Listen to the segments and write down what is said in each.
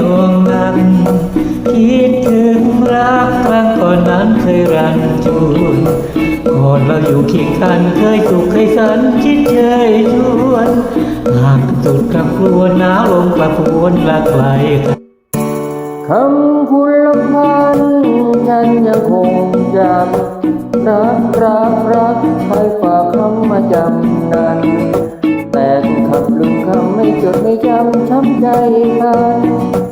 ดวงนั้นคิดถึงรักครั้งก่อนนั้นเคยรันจูนก่อนเราอยู่เคียงกันเคยสุขเคยสันคิดเชยชวนหากสุดกลับกลวหนาวลงกลับกวนละไกลคำคุณละพันฉันยังคงจำรักรักรักไปฝากคำมาจำนันแต่คำลืมคำไม่จดไม่จำช้ำใจพัน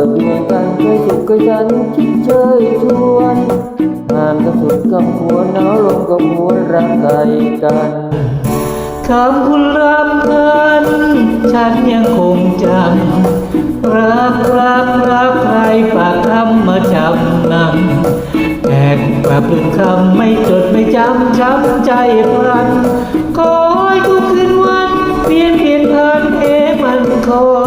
เราเคยเพียงกันเคยสุขเคยสันคิดเชยชวนห่างกันสุดกำควรหนาวลมก็หวนรักไกลกันคำคุณรำพันฉันยังคงจำรักรักรักใครฝากคำมาจำนำแต่กลับลืมคำไม่จดไม่จำช้ำใจพลันคอยทุกคืนวันเปลี่ยนเปลี่ยนผ่านเพมันคอ